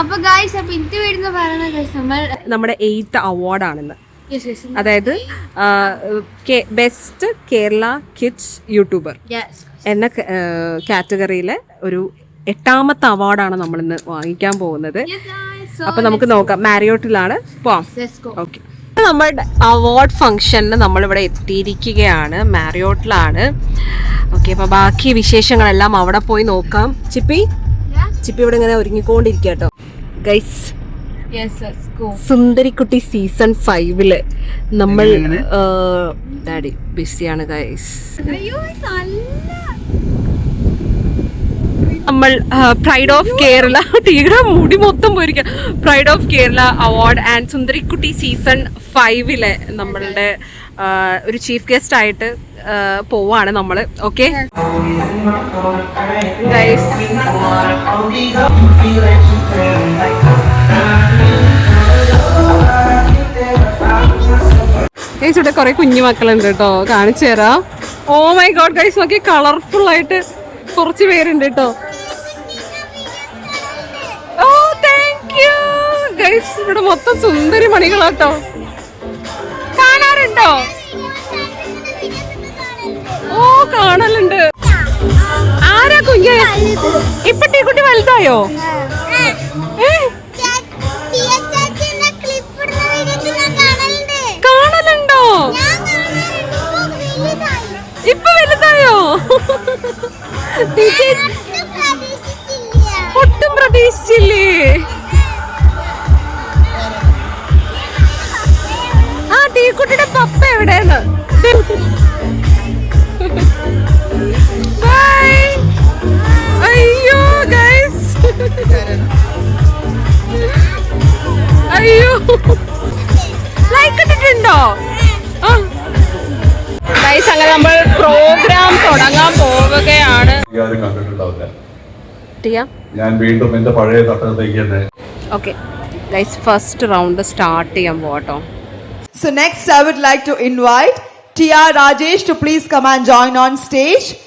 അപ്പൊ ഗായ്സ് അപ്പൊ ഇന്ന് പറയുന്ന നമ്മൾ നമ്മുടെ എയ്ത്ത് അവാർഡാണെന്ന് അതായത് ബെസ്റ്റ് കേരള കിഡ്സ് യൂട്യൂബർ. എന്ന കാറ്റഗറിയിലെ ഒരു എട്ടാമത്തെ അവാർഡാണ് നമ്മൾ ഇന്ന് വാങ്ങിക്കാൻ പോകുന്നത്. അപ്പൊ നമുക്ക് നോക്കാം. മാരിയോട്ടിലാണ് പോവാം. ഓക്കെ നമ്മുടെ അവാർഡ് ഫംഗ്ഷനിൽ നമ്മളിവിടെ എത്തിയിരിക്കുകയാണ്. മാരിയോട്ടിലാണ് ഓക്കെ അപ്പൊ ബാക്കി വിശേഷങ്ങളെല്ലാം അവിടെ പോയി നോക്കാം. ചിപ്പി? ചിപ്പി ഇവിടെ ഇങ്ങനെ ഒരുങ്ങിക്കൊണ്ടിരിക്കുക കേട്ടോ. ഗൈസ്. സുന്ദരിക്കുട്ടി സീസൺ ഫൈവിൽ നമ്മൾ ഡാഡി ബിസിയാണ് ഗൈസ് നമ്മൾ പ്രൈഡ് ഓഫ് കേരള തീരെ മുടി മൊത്തം പോയിരിക്കുക pride of Kerala award and Sundarikutty season ഫൈവിലെ നമ്മളുടെ ഒരു ചീഫ് ഗസ്റ്റ് ആയിട്ട് പോവാണ് നമ്മൾ ഓക്കെ ഇവിടെ കുറെ കുഞ്ഞു മക്കളുണ്ട് കേട്ടോ കാണിച്ചു തരാം. ഓ മൈ ഗോഡ് ഗൈസ് നോക്കി കളർഫുൾ ആയിട്ട് കുറച്ച് പേരുണ്ട് കേട്ടോ ഓ താങ്ക് യു ഗൈസ് ഇവിടെ മൊത്തം സുന്ദരി മണികളാട്ടോ കാണാറുണ്ടോ ഓ കാണലുണ്ട്. ആരാ കുഞ്ഞ്? ഇപ്പൊ ടീക്കുട്ടി വലുതായോ? കാണലുണ്ടോ? ഇപ്പൊ വലുതായോ? ഒട്ടും പ്രതീക്ഷിച്ചില്ലേ? ആ ടീക്കുട്ടിയുടെ പപ്പ എവിടെയാണ്? ബൈ അയ്യോ ഗൈസ് അയ്യോ. ലൈക്ക് ഇട്ടിട്ടുണ്ടോ? ഗൈസ് അങ്ങനെ നമ്മൾ പ്രോഗ്രാം തുടങ്ങാൻ പോവുകയാണ്. ഞാൻ വീണ്ടും എന്റെ പഴയ തട്ടകത്തേക്ക് തന്നെ okay guys first round start ചെയ്യാൻ പോട്ടോ So next I would like to invite Tia Rajesh to please come and join on stage.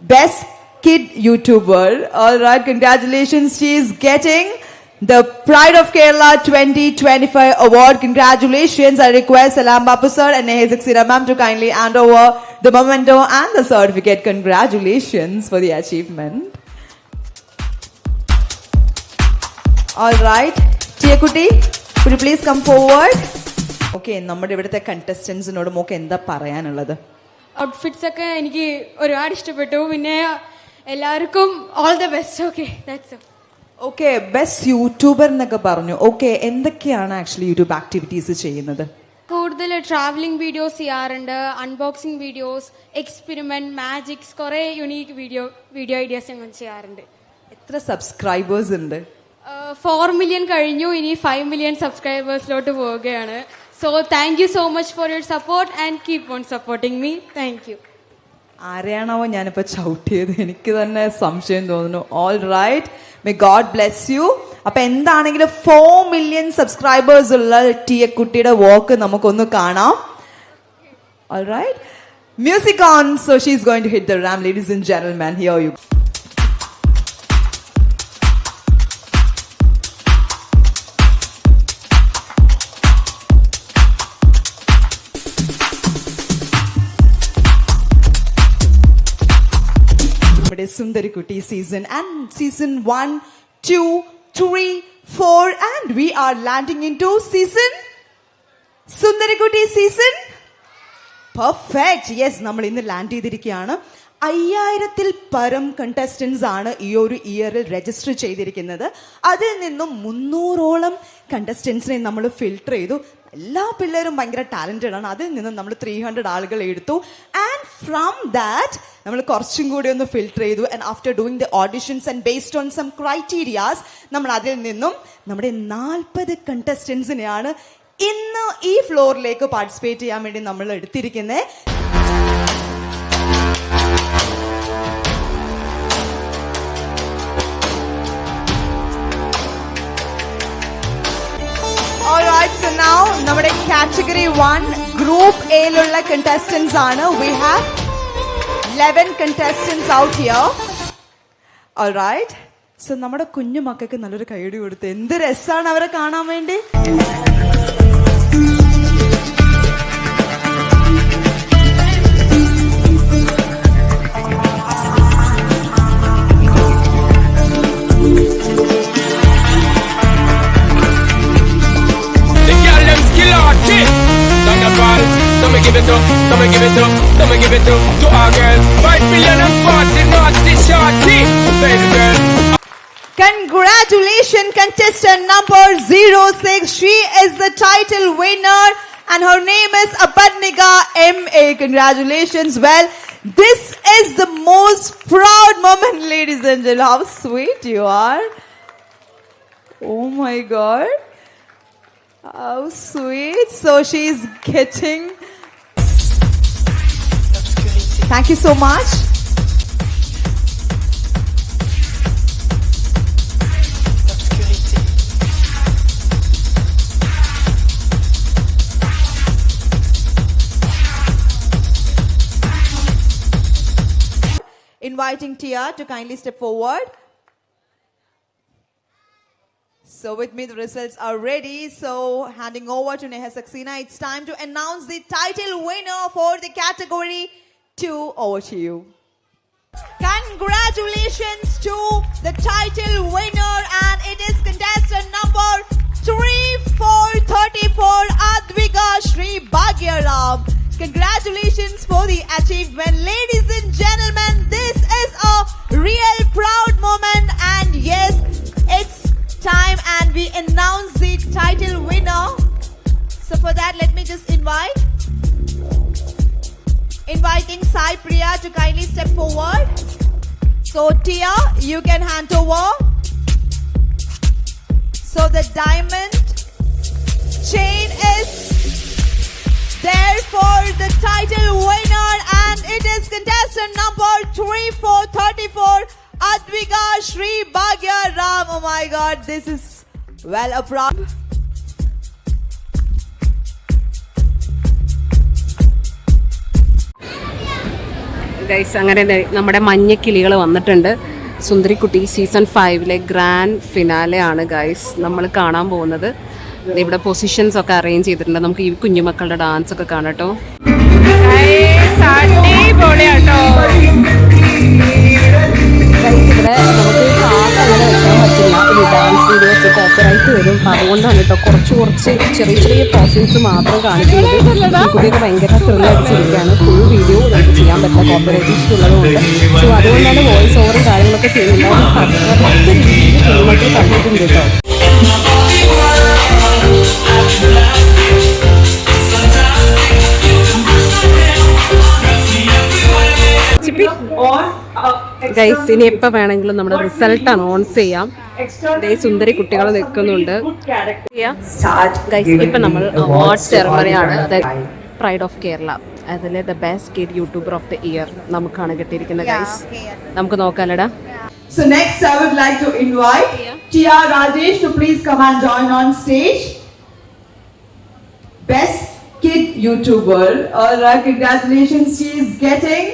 Best Kid YouTuber. Alright, congratulations. She is getting the Pride of Kerala 2025 award. Congratulations. I request Salam Bapu sir and Nehezik Sira ma'am to kindly hand over the memento and the certificate. Congratulations for the achievement. Alright, Tia Kuti, could please come forward? Okay നമ്മുടെ ഇവിടുത്തെ കണ്ടസ്റ്റൻസിനോട് mock എന്താ പറയാനുള്ളത്? Outfits ഒക്കെ എനിക്ക് ഒരുപാട് ഇഷ്ടപ്പെട്ടു. പിന്നെ എല്ലാവർക്കും all the best okay that's okay best YouTuber എന്നൊക്കെ പറഞ്ഞു. ഓക്കെ എന്തൊക്കെയാണ് ആക്ച്വലി യൂട്യൂബ് ആക്ടിവിറ്റീസ് ചെയ്യുന്നത്? കൂടുതൽ ട്രാവലിംഗ് വീഡിയോസ് ചെയ്യാറുണ്ട് അൺബോക്സിംഗ് വീഡിയോസ് എക്സ്പെരിമെന്റ് മാജിക്സ് കുറെ യുണീക്ക് വീഡിയോ വീഡിയോ ഐഡിയാസ് ഞങ്ങൾ ചെയ്യാറുണ്ട്. എത്ര സബ്സ്ക്രൈബേഴ്സ് ഉണ്ട്? ഫോർ മില്യൺ കഴിഞ്ഞു ഇനി ഫൈവ് മില്യൺ സബ്സ്ക്രൈബേഴ്സിലോട്ട് പോവുകയാണ്. So thank you so much for your support and keep on supporting me thank you ആരെയാണാവോ ഞാനിപ്പോ ചവിട്ടിയത് എനിക്ക് തന്നെ സംശയം തോന്നുന്നു. All right may god bless you അപ്പൊ എന്താണെങ്കിലും ഫോർ മില്യൺ സബ്സ്ക്രൈബേഴ്സ് ഉള്ള ടി എ കുട്ടിയുടെ വോക്ക് നമുക്കൊന്ന് കാണാം. All right music on so she's going to hit the ramp ladies and gentleman here you Sundarikutty season and season one two three four and we are landing in to season Sundarikutty season perfect yes നമ്മൾ ഇന്ന് land ചെയ്തിരിക്കുകയാണ്. അയ്യായിരത്തിൽ പരം contestants ആണ് ഈ ഒരു ഇയറിൽ register ചെയ്തിരിക്കുന്നത്. അതിൽ നിന്നും മുന്നൂറോളം കണ്ടസ്റ്റൻസിനെ നമ്മൾ ഫിൽട്ടർ ചെയ്തു. എല്ലാ പിള്ളേരും ഭയങ്കര ടാലന്റഡ് ആണ്. അതിൽ നിന്നും നമ്മൾ ത്രീ ഹൺഡ്രഡ് ആളുകൾ എടുത്തു. ആൻഡ് ഫ്രം ദാറ്റ് നമ്മൾ കുറച്ചും കൂടി ഒന്ന് ഫിൽട്ടർ ചെയ്തു. And after doing the auditions and based on some criterias നമ്മൾ അതിൽ നിന്നും നമ്മുടെ നാൽപ്പത് കണ്ടസ്റ്റൻസിനെയാണ് ഇന്ന് ഈ ഫ്ലോറിലേക്ക് പാർട്ടിസിപ്പേറ്റ് ചെയ്യാൻ വേണ്ടി നമ്മൾ എടുത്തിരിക്കുന്നത് Alright, നൗ നമ്മുടെ കാറ്റഗറി വൺ ഗ്രൂപ്പ് എയിലുള്ള കണ്ടസ്റ്റൻസ് ആണ്. We have eleven contestants out here Alright, so നമ്മുടെ കുഞ്ഞു മക്കൾക്ക് നല്ലൊരു കൈയടി കൊടുത്ത് എന്ത് രസമാണ് അവരെ കാണാൻ വേണ്ടി. Give it up, some give it up, some give it to our girls. Five million and forty naughty shorty, baby girl. Congratulations, contestant number 06. She is the title winner and her name is Apadnika M.A. Congratulations. Well, this is the most proud moment, ladies and gentlemen. How sweet you are. Oh my god. How sweet. So she's getting. Thank you so much. Inviting Tia to kindly step forward. So with me, the results are ready. So handing over to Neha Saxena, it's time to announce the title winner for the category two. Over to you. Congratulations to the title winner, and it is contestant number three four thirty four Advika Sri Bhagyaram. Congratulations for the achievement, ladies Tia, you can hand over. So the diamond chain is there for the title winner and it is contestant number 3434 Advika Sri Bhagya Ram. Oh my god, this is well a proud. Guys അങ്ങനെ നമ്മുടെ മഞ്ഞക്കിളികൾ വന്നിട്ടുണ്ട്. സുന്ദരിക്കുട്ടി season ഫൈവിലെ grand finale ആണ് guys നമ്മൾ കാണാൻ പോകുന്നത്. ഇവിടെ പൊസിഷൻസ് ഒക്കെ അറേഞ്ച് ചെയ്തിട്ടുണ്ട്. നമുക്ക് ഈ കുഞ്ഞുമക്കളുടെ ഡാൻസ് ഒക്കെ കാണട്ടോ ഇവിടെ നമുക്ക് പറ്റില്ല ഈ ഡാൻസ് വീഡിയോസ് കോപ്പറായിട്ട് വരും. അതുകൊണ്ടാണ് കേട്ടോ കുറച്ച് കുറച്ച് ചെറിയ ചെറിയ പോർഷൻസ് മാത്രം കാണിക്കുന്നത്. കുട്ടിയൊക്കെ ഭയങ്കര ത്രില്ലടിച്ചിരിക്കുകയാണ് ഫുൾ വീഡിയോ നമുക്ക് ചെയ്യാൻ പറ്റില്ല. കോപ്പറേറ്റ് ഉള്ളതുകൊണ്ട്. സോ അതുകൊണ്ടാണ് വോയിസ് ഓവറും കാര്യങ്ങളൊക്കെ ചെയ്യുന്നത്. കറക്റ്റ് രീതിയിൽ കുഞ്ഞുമക്കൾ കണ്ടിട്ടുണ്ട് കേട്ടോ. ഗൈസ് ഇനി എപ്പോൾ വേണമെങ്കിലും നമ്മുടെ റിസൾട്ട് അനൗൺസ് ചെയ്യാം. ദേ സുന്ദരി കുട്ടികൾ നിൽക്കുന്നുണ്ട്. ഗൈസ് ഇപ്പൊ നമ്മൾ അവാർഡ് സെറമണിയാണ് പ്രൈഡ് ഓഫ് കേരള അതിലെ the best kid YouTuber of the year നമുക്കാണ് കിട്ടിയിരിക്കുന്നത് ഗൈസ് നമുക്ക് നോക്കാലടാ So next I would like to invite Tia Rajesh to please come and join on stage. Best Kid YouTuber. Alright, congratulations. She is getting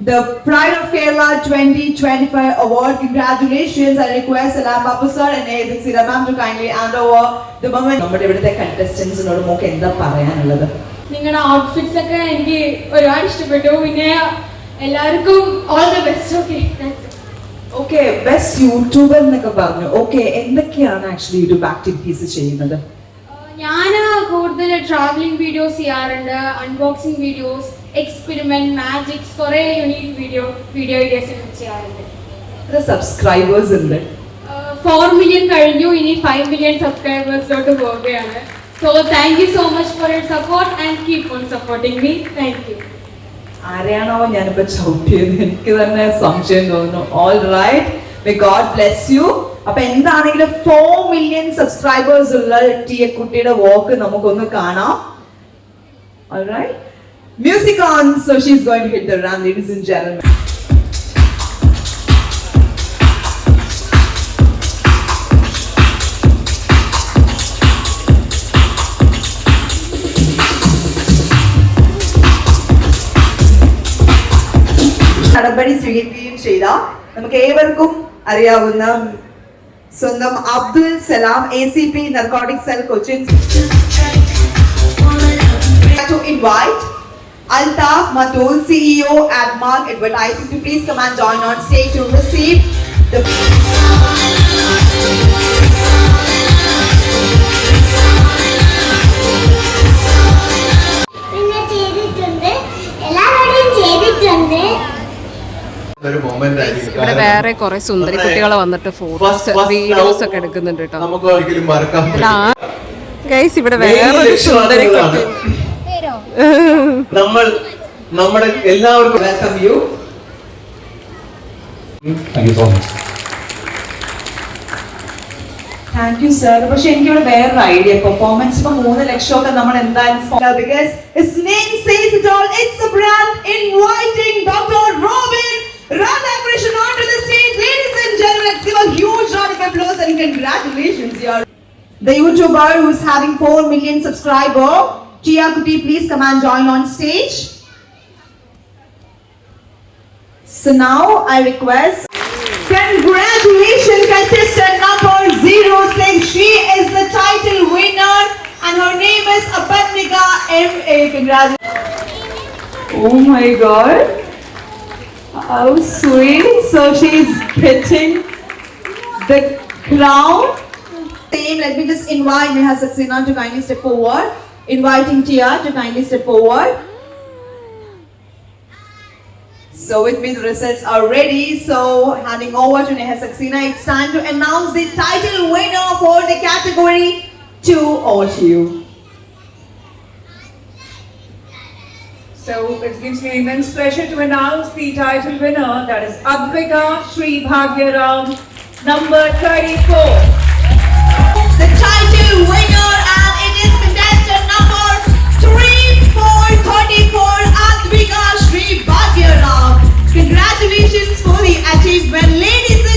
the Pride of Kerala 2025 award. Congratulations. I request Salam Babu sir and Azik Sira ma'am to kindly hand over the moment. നമ്മുടെ ഇവിടുത്തെ കണ്ടസ്റ്റൻസിനോട് mock എന്താ പറയാനുള്ളത് നിങ്ങളുടെ outfits ഒക്കെ എനിക്ക് ഒരുപാട് ഇഷ്ടപ്പെട്ടു പിന്നെ എല്ലാവർക്കും all the best okay okay best YouTuber എന്നൊക്കെ പറഞ്ഞു ഓക്കെ എന്തൊക്കെയാണ് ആക്ച്വലി യൂട്യൂബ് ആക്ടിവിറ്റീസ് ചെയ്യുന്നത് ഞാൻ കൂടുതൽ ട്രാവലിംഗ് വീഡിയോസ് ചെയ്യാറുണ്ട് അൺബോക്സിംഗ് വീഡിയോസ് എക്സ്പെരിമെന്റ് മാജിക്സ് കുറെ യൂണിക് വീഡിയോ വീഡിയോ ഐഡിയാസ് ചെയ്യാറുണ്ട് എത്ര സബ്സ്ക്രൈബേഴ്സ് ഉണ്ട്? ഫോർ മില്യൺ കഴിഞ്ഞു ഇനി ഫൈവ് മില്യൺ സബ്സ്ക്രൈബേഴ്സിലോട്ട് പോവുകയാണ്. So thank you so much for your support and keep on supporting me thank you ആരെയാണോ ഞാനിപ്പോ ചവിട്ടിയത് എനിക്ക് തന്നെ സംശയം തോന്നുന്നു. All right may God bless you അപ്പൊ എന്താണെങ്കിലും ഫോർ മില്യൺ സബ്സ്ക്രൈബേഴ്സ് ഉള്ള ടി എ കുട്ടിയുടെ വോക്ക് നമുക്കൊന്ന് കാണാം. All right. Music on, so she's going to hit the run, ladies and gentlemen. നടപടി സ്വീകരിക്കുകയും ചെയ്ത നമുക്ക് ഏവർക്കും അറിയാവുന്ന സ്വന്തം Abdul Salam A C P narcotic cell Cochin to invite Altaf Matul, CEO at Mark Advertising, to please come and join on stage to receive the. ഇവിടെ വേറെ കുറെ സുന്ദരി കുട്ടികൾ വന്നിട്ട് ഫോട്ടോസ് വീഡിയോസ് ഒക്കെ എടുക്കുന്നുണ്ട് കേട്ടോ. ഗൈസ് ഇവിടെ വേറെ വേറൊരു സുന്ദരി കുട്ടി. നമ്മൾ നമ്മുടെ എല്ലാവർക്കും Welcome you. Thank you so much thank you sir പക്ഷെ എനിക്കിവിടെ വേറൊരു ഐഡിയ പെർഫോമൻസ് ഇപ്പൊ മൂന്ന് ലക്ഷമൊക്കെ നമ്മൾ എന്തായാലും because its name says it all it's a brand inviting Dr. Robin Radhakrishnan onto the stage ladies and gentlemen let's give a huge round of applause and congratulations here the YouTuber who's having 4 million subscriber Tia Kuti please come and join on stage so now I request Congratulations, contestant number 06. She is the title winner and her name is Aparnika M.A. Congratulations. Oh my god. How sweet. So she's getting the crown. Same, let me just invite Neha Saxena to kindly step forward. Inviting Tia to kindly step forward. So with me the results are ready. So handing over to Neha Saxena, it's time to announce the title winner for the category to all to you. So it gives me immense pleasure to announce the title winner, that is Advika Sri Bhagyaram, number 34. The title winner 3434 Advika Sri Bhagyaram. Congratulations for the achievement. Ladies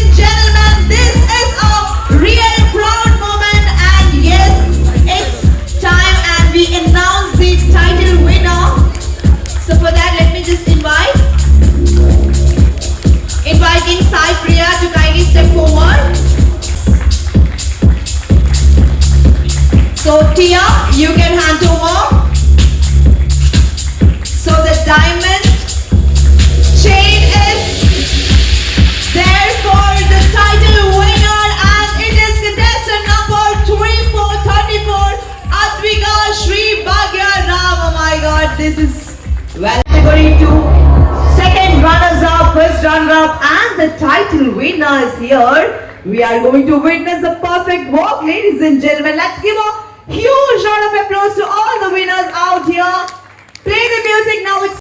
We are going to witness the perfect walk, ladies and gentlemen. Let's give a huge round of applause to all the winners out here. Play the music now. It's